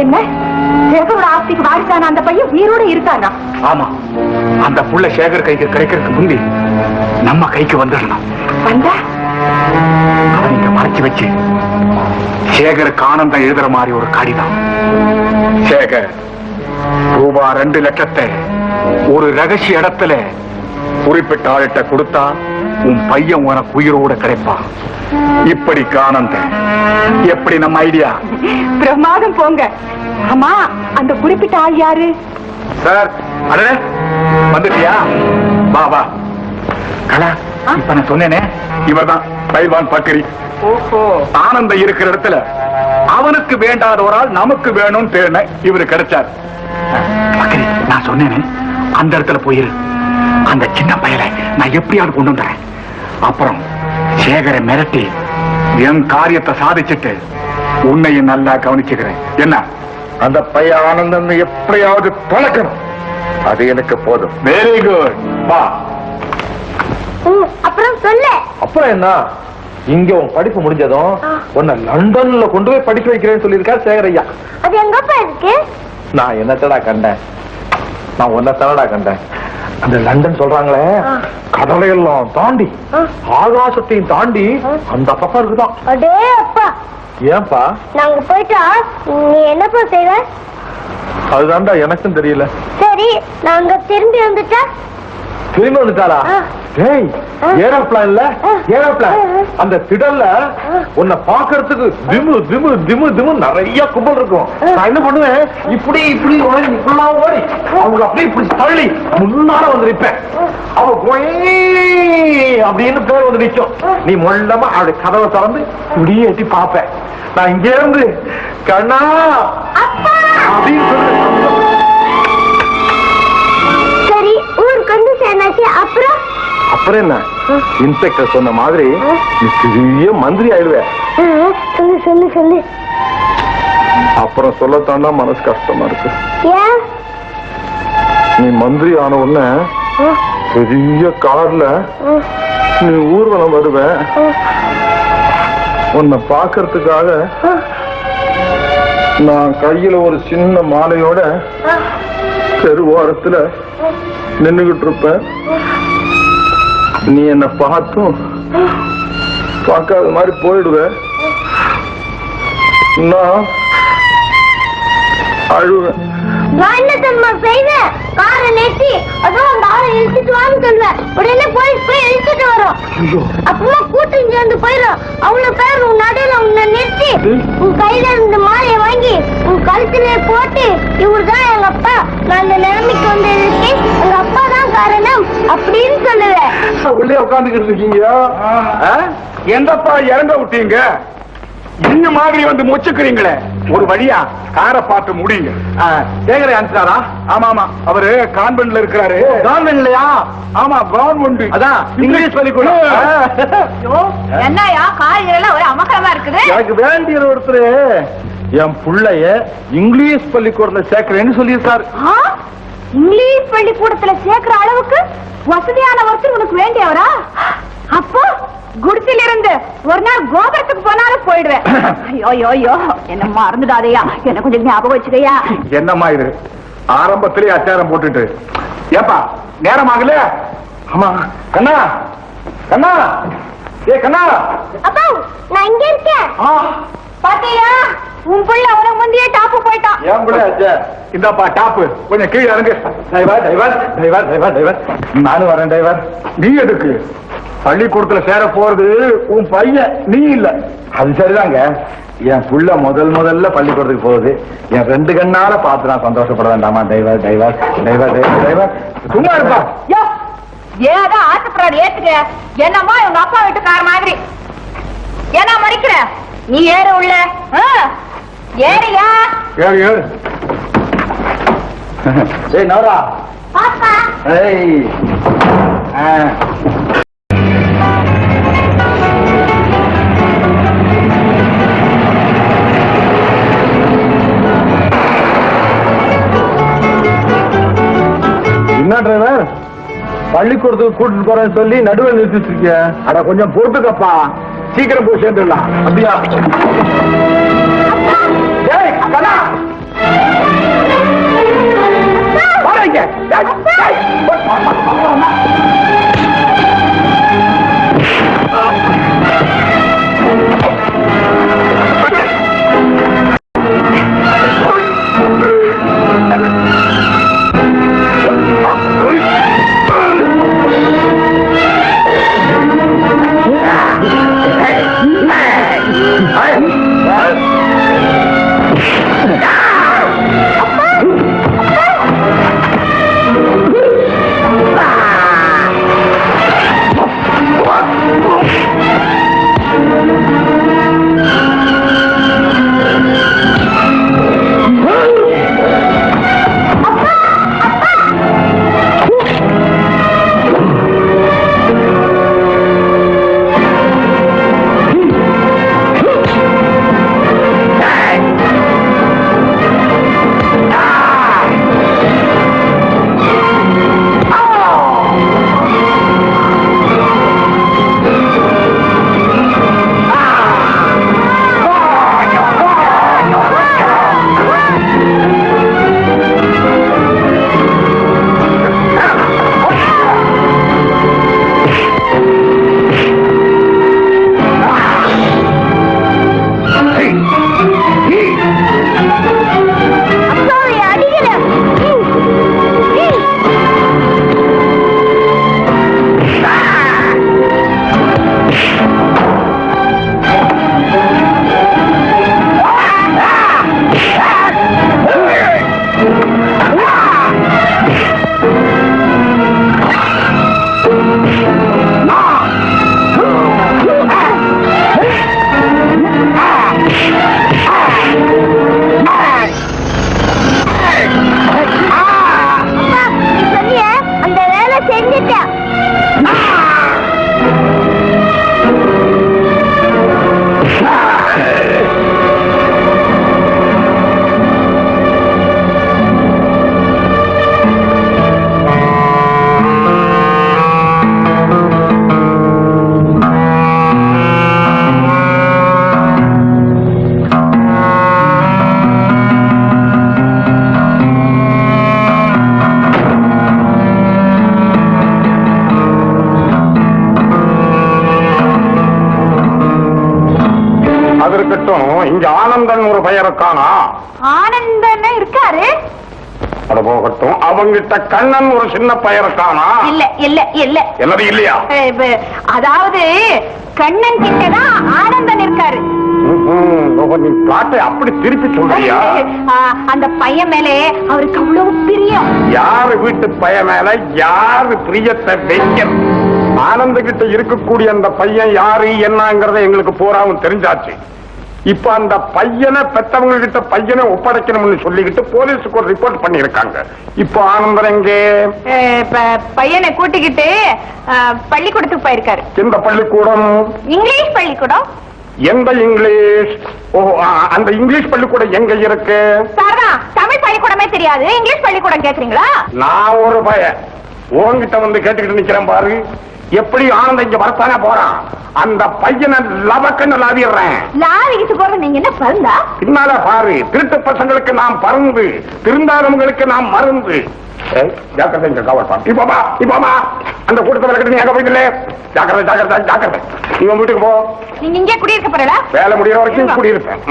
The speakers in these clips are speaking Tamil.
என்ன? சேகரோட ஆஸ்திக்கு வாரிசான அந்த பையன் உயிரோட இருக்கானா ஆமா. அந்த புள்ள சேகர் கைக்கு கிடைக்கிறதுக்கு முந்தி நம்ம கைக்கு வந்துடணும் வந்தா? அவன் இங்க மறைச்சு வச்சு சேகருக்கு ஆனந்தம் எழுதுற மாதிரி ஒரு கடிதம். சேகர் ரூபா ரெண்டு லட்சத்தை ஒரு ரகசிய இடத்துல குறிப்பிட்ட ஆள்கிட்ட கொடுத்தா உன் பையன் உனக்கு உயிரோட கிடைப்பான் இப்படிக்கு ஆனந்தம் எப்படி நம்ம ஐடியா? பிரமாதம் போங்க. ஆமா அந்த குறிப்பிட்ட ஆள் யாரு? சார் அடே வந்துட்டியா? வா வா. கலா இப்ப நான் சொன்னேனே இவர்தான் பைல்வான் பக்கரி. ஓஹோ. ஆனந்தம் இருக்கிற இடத்துல அவனுக்கு வேண்டாத ஒரு ஆள் நமக்கு வேணும்னு தேடின இவரு கிடைச்சார். நான் சொன்னேனே அந்த இடத்துல போயிரு. அந்த சின்ன பயலை நான் எப்படியாவது கொண்டு வந்துறேன் அப்புறம் சேகரை மிரட்டி என் காரியத்தை சாதிச்சுட்டு உன்னையும் நல்லா கவனிச்சுக்கிறேன். என்ன? அந்த பைய ஆனந்தம் எப்படியாவது தொலைக்கணும் அது எனக்கு போதும். வெரி குட் வா. அப்புறம் சொல்லு. அப்புறம் என்ன? இங்க உன் படிப்பு முடிஞ்சதும். உன்னை லண்டன்ல கொண்டு போய் படிக்க வைக்கிறேன்னு சொல்லியிருக்கார் சேகரையா. அது எங்கப்பா இருக்கு? நான் என்னத்தடா கண்டேன்? நான் உன்னை கண்டேன்? அந்த லண்டன் சொல்றாங்களே. கடலையெல்லாம் தாண்டி. ஆகாசத்தையும் தாண்டி. அந்த பக்கம் இருக்குதான் அடே அப்பா ஏன்பா நாங்க போயிட்டா நீ என்னப்பா செய்வ அதுதான்டா எனக்கும் தெரியல சரி நாங்க திரும்பி வந்துட்டா திரும்பி வந்துட்டாளா. டேய். ஏரோப்ளான்ல. ஏரோப்ளான். அந்த திடல்ல. உன்னை பாக்குறதுக்கு திமு திமு திமு திமு நிறைய கும்பல் இருக்கும். நான் என்ன பண்ணுவேன்? இப்படி இப்படி ஓடி ஓடி அவங்க அப்படியே இப்படி தள்ளி முன்னால வந்து அவ அப்படின்னு பேர் வந்து நிக்கும். நீ மொல்லமா அவளுடைய கதவை திறந்து இப்படியே எட்டி பார்ப்பேன். நான் இங்க இருந்து கண்ணா! அப்பா! அப்படின்னு சொல்லு. சரி ஊருக்கு வந்து சேர்ந்தாச்சு. அப்புறம்? அப்புறம் என்ன? இன்ஸ்பெக்டர் சொன்ன மாதிரி பெரிய மந்திரி ஆயிடுவ. சொல்லு சொல்லு சொல்லு. அப்புறம் சொல்லத்தான் தான் மனசு கஷ்டமா இருக்கு. நீ மந்திரி ஆன உடனே பெரிய கார்ல நீ ஊர்வலம் வருவ. உன்னை பார்க்கறதுக்காக நான் கையில ஒரு சின்ன மாலையோட தெருவோரத்துல நின்னுகிட்டு இருப்பேன். நீ என்ன பார்த்தும் பார்க்காத மாதிரி போயிடுவ. நான் அழுவேன். நான் என்ன தெரியுமா செய்வேன்? காரை நிறுத்தி அதோ அந்த ஆளை இழுத்துட்டு வான்னு சொல்லுவேன் உடனே போலீஸ் போய் இழுத்துட்டு வரும். அப்புறமா கூட்டம் சேர்ந்து போயிடும். அவ்வளவு பேர் உன் நடுவுல உன்னை நிறுத்தி உன் கையில இருந்த மாலையை வாங்கி உன் கழுத்திலே போட்டு இவர்தான் எங்க அப்பா. நான் இந்த நிலைமைக்கு வந்ததுக்கு எங்க அப்பா தான் காரணம் அப்படின்னு சொல்லுவேன் உள்ளே உட்காந்துக்கிட்டு இருக்கீங்க? எந்தப்பா இறங்க விட்டீங்க? இந்த மாதிரி வந்து முச்சுக்கிறீங்களே. ஒரு வழியா காரை பார்த்து முடியுங்க. சேகரை அனுப்பிச்சாரா ஆமா ஆமா அவரு கான்வென்ட்ல இருக்கிறாரு. கவர்மெண்ட்லயா ஆமா கவர்மெண்ட் அதான் இங்கிலீஷ் பள்ளிக்கூடம் என்னையா காய்கறி எல்லாம் ஒரு அமக்கலமா இருக்குது. எனக்கு வேண்டிய ஒருத்தர். என் புள்ளைய இங்கிலீஷ் பள்ளிக்கூடத்துல சேர்க்கிறேன்னு சொல்லியிருக்காரு? இங்கிலீஷ் பள்ளிக்கூடத்துல சேர்க்கிற அளவுக்கு வசதியான ஒருத்தர் உனக்கு வேண்டியவரா? அப்போ குடிசில இருந்து ஒரு நாள் கோபுரத்துக்கு போனாலும் போயிடுவேன். ஐயோ ஐயோ ஐயோ என்ன மறந்துடாதயா? என்ன கொஞ்சம் ஞாபகம் வச்சுக்கையா? என்னம்மா இது? ஆரம்பத்திலே அச்சாரம் போட்டுட்டு. ஏப்பா நேரம் ஆகல? ஆமா கண்ணா கண்ணா. ஏ கண்ணா. அப்பா நான் இங்க இருக்கேன். பாத்தியா? உன் பிள்ளை உனக்கு முந்தைய டாப்பு போயிட்டான். என் பிள்ளை. இந்தாப்பா டாப்பு கொஞ்சம் கீழே இறங்கு. Driver driver driver driver driver நானும் வரேன் டிரைவர் நீ எதுக்கு? பள்ளிக்கூடத்துல சேர போறது உன் பையன் நீ இல்ல. அது சரிதாங்க. என் புள்ள முதல் முதல்ல பள்ளிக்கூடத்துக்கு போகுது. என் ரெண்டு கண்ணால பார்த்து நான் சந்தோஷப்பட வேண்டாமா driver driver driver driver driver சும்மா இருப்பா. ஏதோ ஆசைப்படுறாரு ஏத்துக்க? என்னமோ இவங்க அப்பா வீட்டுக்கார மாதிரி. என்ன மறைக்கிற நீ ஏறு உள்ள. ஆ, ஏறியா. ஏறு ஏறு. ஏய் நவரா. பாப்பா. ஏய். ஆ. என்ன டிரைவர் பள்ளிக்கூடத்துக்கு கூட்டிட்டு போறேன்னு சொல்லி நடுவில் நிறுத்தி வச்சிருக்கிய அட கொஞ்சம் பொறுத்துக்கப்பா. சீக்கிரம் போய் சேர்ந்துடலாம். அப்படியா? பாருங்க போகட்டும். அவங்கிட்ட கண்ணன் ஒரு சின்ன பையன் இருக்கானா இல்ல இல்ல இல்ல. என்னது இல்லையா? அதாவது கண்ணன் கிட்டதான் ஆனந்தன் இருக்காரு நீ பிளாட்டை அப்படி திருப்பி சொல்றியா? அந்த பையன் மேலே அவருக்கு அவ்வளவு பிரியம். யாரு வீட்டு பையன் மேல யாரு பிரியத்தை வைக்க? ஆனந்த கிட்ட இருக்கக்கூடிய அந்த பையன் யாரு என்னங்கறத எங்களுக்கு பூராவும் தெரிஞ்சாச்சு. இப்ப அந்த பையனை பெத்தவங்க கிட்ட பையனை ஒப்படைக்கணும்னு சொல்லிக்கிட்டு போலீஸுக்கு ஒரு ரிப்போர்ட் பண்ணிருக்காங்க இப்போ ஆனந்தன் எங்கே? பையனை கூட்டிக்கிட்டு பள்ளிக்கூடத்துக்கு போயிருக்காரு. எந்த பள்ளிக்கூடம்? இங்கிலீஷ் பள்ளிக்கூடம். எந்த இங்கிலீஷ்? ஓ அந்த இங்கிலீஷ் பள்ளிக்கூடம் எங்க இருக்கு? சார்தான் தமிழ் பள்ளிக்கூடமே தெரியாது. இங்கிலீஷ் பள்ளிக்கூடம் கேக்குறீங்களா? நான் ஒரு பையன் உன்கிட்ட வந்து கேட்டுக்கிட்டு நிக்கிறேன் பாரு. எப்படி ஆனந்த இங்க வரத்தானே போறான் அந்த பையனை லவக்கன்னு லாவிடுறேன். லாரிக்கிட்டு போறது நீங்க என்ன பருந்தா? பின்னால பாரு திருட்டு பசங்களுக்கு நாம் பருந்து திருந்தாதவங்களுக்கு நாம் மருந்து. ஜாக்கிரதை இங்க கவர்ப்பா இப்பமா இப்பமா அந்த கூட்டத்தை விளக்கிட்டு நீ எங்க போயிட்டு ஜாக்கிரதை ஜாக்கிரதை ஜாக்கிரதை. உன் வீட்டுக்கு போ. நீங்க இங்கே குடியிருக்க போறல வேலை முடியற வரைக்கும் குடியிருப்பேன்.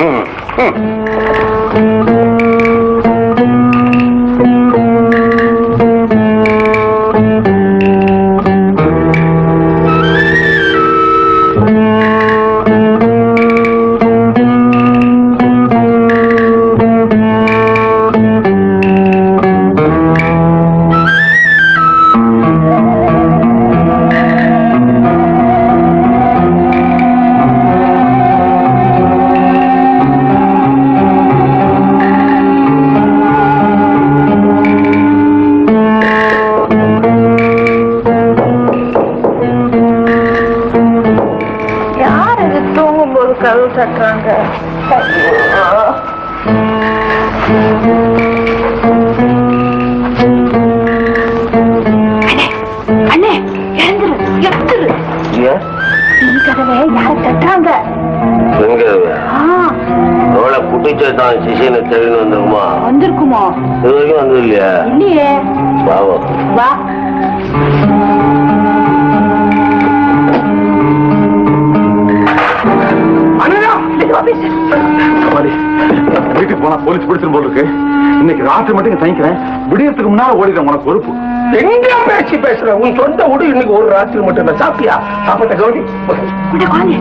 குட்டிச்சேட்டான் சிஷியனை தெரிந்து வந்துருமா வந்திருக்குமோ? இது வரைக்கும் வந்தது இல்லையா? இல்லையே. பாவம் வா. வீட்டுக்கு போனா போலீஸ் பிடிச்சிரும் போல இருக்கு. இன்னைக்கு ராத்திரி மட்டும் தங்கிக்கிறேன். விடியறதுக்கு முன்னால ஓடிடும் உனக்கு பொறுப்பு. எங்க பேச்சு பேசுற. உன் சொந்த ஊடு இன்னைக்கு ஒரு ராத்திரி மட்டும் தான் சாப்பிட்டியா? சாப்பிட்ட கவனி? வாங்க.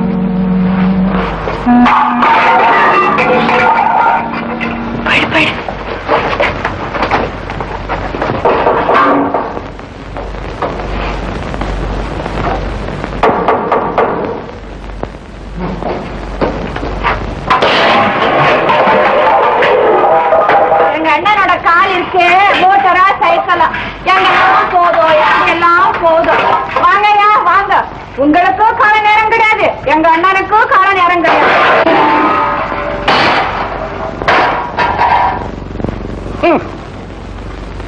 எங்கெல்லாம் போதும் எங்கெல்லாம் போதும் வாங்கய்யா வாங்க. உங்களுக்கும் கால நேரம் கிடையாது எங்க அண்ணனுக்கும் கால நேரம் கிடையாது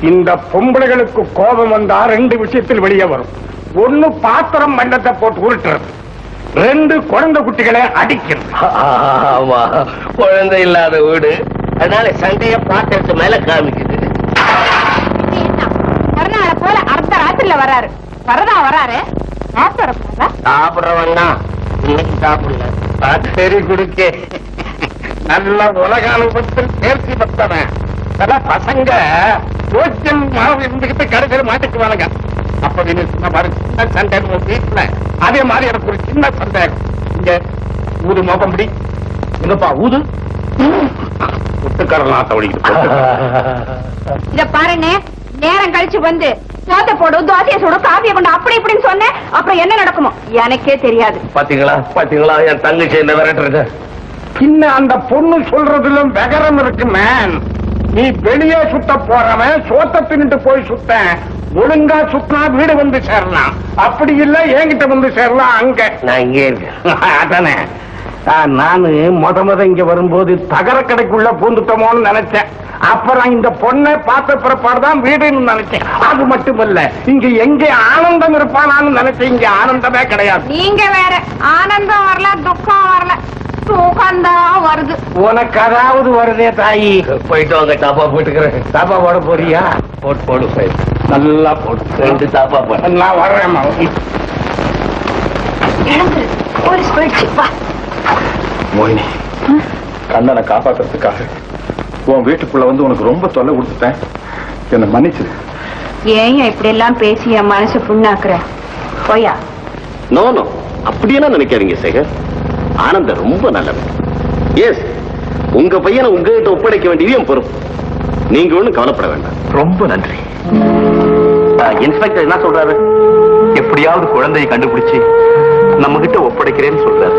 இந்த பொம்பளைகளுக்கு கோபம் வந்தா ரெண்டு விஷயத்தில் வெளியே வரும் ஒண்ணு பாத்திரம் மண்டத்தை போட்டு உருட்டுறது. ரெண்டு குழந்தை குட்டிகளை அடிக்கிறது. ஆமா. குழந்தை இல்லாத வீடு. அதனால சண்டைய பாத்திரத்து மேல காமிக்குது. ராத்திரில வராரு. வரதா வராரு? போல சாப்பிடுறவன் தான் இன்னைக்கு சாப்பிடல. சரி குடுக்கே. நல்ல உலக அனுபவத்தில் தேர்ச்சி பெற்றவன். சில பசங்க யோசியம் இருந்துகிட்டு கடைசியில் மாட்டிக்குவானுங்க. அப்ப நீ சின்ன மாதிரி சின்ன சந்தேகம் உன் வீட்டுல. அதே மாதிரி எனக்கு ஒரு சின்ன சந்தேகம். இங்க ஊது மோப்பம்படி என்னப்பா ஊது? புட்டுக்கடல் நாத்த ஒழிக்கிட்டு இத பாருங்க நேரம் கழிச்சு வந்து சோத்த போடு தோசையை சுடு காபியை கொண்டு அப்படி இப்படின்னு சொன்னேன். அப்புறம் என்ன நடக்குமோ? எனக்கே தெரியாது. பாத்தீங்களா? பாத்தீங்களா? என் தங்கச்சி என்ன விரட்டுறது? பின்ன அந்த பொண்ணு சொல்றதுல வெகரம் இருக்கு மேன் நீ வெளியே சுத்த போறவன் சோத்த தின்னுட்டு போய் சுத்த ஒழுங்கா சுத்தினா வீடு வந்து சேரலாம். அப்படி இல்ல என்கிட்ட வந்து சேரலாம் அங்க. நான் இங்கே இருக்கேன். அதானே. நானு முத முத இங்க வரும்போது தகர கடைக்குள்ள பூந்துட்டோமோன்னு நினைச்சேன். அப்புறம் இந்த பொண்ணை பார்த்த பிறப்பாடுதான் வீடுன்னு நினைச்சேன். அது மட்டுமல்ல இங்க எங்க ஆனந்தம் இருப்பானான்னு நினைச்சேன். இங்க ஆனந்தமே கிடையாது. நீங்க வேற ஆனந்தம் வரல துக்கம் வரல தூக்கம்தான் வருது. உனக்கு அதாவது வருதே தாயி. போயிட்டு வாங்க தாப்பா போட்டுக்கிறேன். தாப்பா போட போறியா? போட்டு போடு போய். நல்லா போட்டு ரெண்டு தாப்பா போடு. நான் வர்றேன் போயிடுச்சு வா. மோயினி கண்ணனை காப்பாத்துறதுக்காக உன் வீட்டுக்குள்ள வந்து உனக்கு ரொம்ப தொல்லை கொடுத்துட்டேன். என்னை மன்னிச்சிரு. ஏன் இப்படி எல்லாம் பேசி என் மனசு புண்ணாக்குற? போயா. நோ நோ அப்படியெல்லாம் நினைக்காதீங்க சேகர். ஆனந்த ரொம்ப நல்லவன். எஸ் உங்க பையனை உங்ககிட்ட ஒப்படைக்க வேண்டியது என் பொறுப்பு. நீங்க ஒண்ணும் கவலைப்பட வேண்டாம். ரொம்ப நன்றி. இன்ஸ்பெக்டர் என்ன சொல்றாரு? எப்படியாவது குழந்தையை கண்டுபிடிச்சு நம்ம கிட்ட ஒப்படைக்கிறேன்னு சொல்றாரு.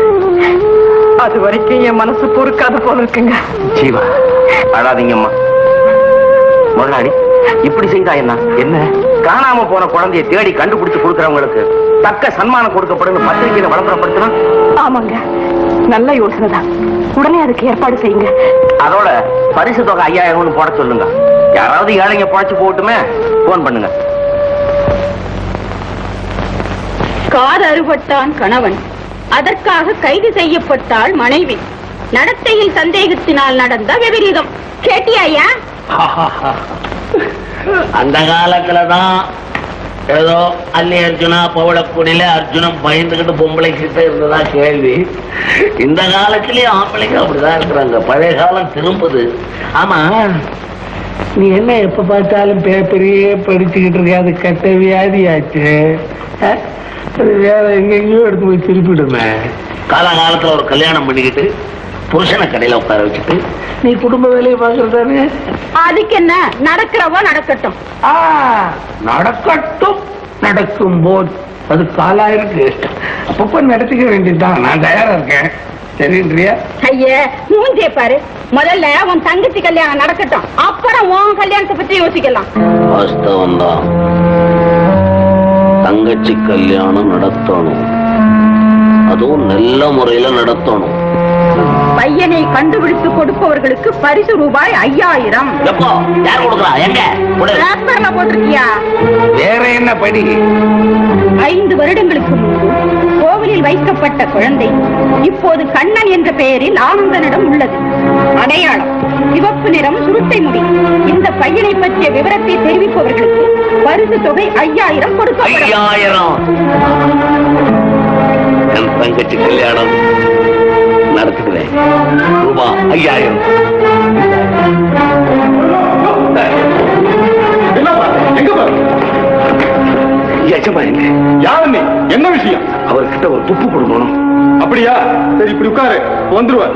அது வரைக்கும் என் மனசு பொறுக்காது போல இருக்குங்க. ஜீவா அழாதீங்கம்மா முதலாளி இப்படி செய்தா என்ன? என்ன? காணாம போன குழந்தையை தேடி கண்டுபிடிச்சு கொடுக்கறவங்களுக்கு தக்க சன்மானம் கொடுக்கப்படும் பத்திரிகையில விளம்பரப்படுத்தினா ஆமாங்க. நல்ல யோசனை தான். உடனே அதுக்கு ஏற்பாடு செய்யுங்க. அதோட பரிசு தொகை ஐயாயிரம்னு போட சொல்லுங்க. யாராவது ஏழைங்க பழச்சு போட்டுமே போன் பண்ணுங்க. கார் அறுபட்டான் கணவன். அதற்காக கைது செய்யப்பட்டாள் மனைவி. நடத்தையில் சந்தேகத்தினால் நடந்த விபரீதம். கேட்டியாயா அந்த காலத்துலதான் ஏதோ அல்லி அர்ஜுனா பவளக்குடியில அர்ஜுனன் பயந்துகிட்டு பொம்பளை கிட்ட இருந்ததா கேள்வி. இந்த காலத்திலயும் ஆம்பளைங்க அப்படிதான் இருக்கிறாங்க. பழைய காலம் திரும்புது. ஆமா நீ என்ன எப்ப பார்த்தாலும் பேப்பரையே படிச்சுக்கிட்டு இருக்க அது கட்ட வியாதியாச்சு. அது வேற எங்கெங்கயோ எடுத்து போய் திருப்பிடுமே. காலகாலத்துல ஒரு கல்யாணம் பண்ணிக்கிட்டு புருஷனை கடையில உட்கார வச்சுட்டு நீ குடும்ப வேலையை பாக்குறதானே அதுக்கு என்ன நடக்கிறவோ நடக்கட்டும். ஆ, நடக்கட்டும் நடக்கும் போது. அது காலா இருக்கு அப்பப்ப நடத்திக்க வேண்டியதுதான். நான் தயாரா இருக்கேன். சரின்றியா ஐயே மூஞ்சே பாரு. முதல்ல உன் தங்கச்சி கல்யாணம் நடக்கட்டும். அப்புறம் உன் கல்யாணத்தை பத்தி யோசிக்கலாம். வாஸ்தவம் தான் தங்கச்சி கல்யாணம் நடத்தணும். அதுவும் நல்ல முறையில நடத்தணும். பையனை கண்டுபிடித்து கொடுப்பவர்களுக்கு பரிசு ரூபாய் ஐயாயிரம். எப்போ யார் கொடுக்குறா? எங்க? பேப்பர்ல போட்டிருக்கியா? வேற என்ன படி? ஐந்து வருடங்களுக்கு முன்பு கோவிலில் வைக்கப்பட்ட குழந்தை இப்போது கண்ணன் என்ற பெயரில் ஆனந்தனிடம் உள்ளது. அடையாளம் சிவப்பு நிறம் சுருட்டை முடி. இந்த பையனை பற்றிய விவரத்தை தெரிவிப்பவர்களுக்கு பரிசு தொகை ஐயாயிரம் கொடுக்கப்படும். ஐயாயிரம். என் தங்கச்சி கல்யாணம் நடத்துகிறேன் ரூபா ஐயாயிரம். எங்க பாரு எஜமானிங்க யாரு நீ? என்ன விஷயம்? அவர்கிட்ட ஒரு துப்பு கொடுக்கணும். அப்படியா? சரி இப்படி உட்காரு. வந்துருவார்.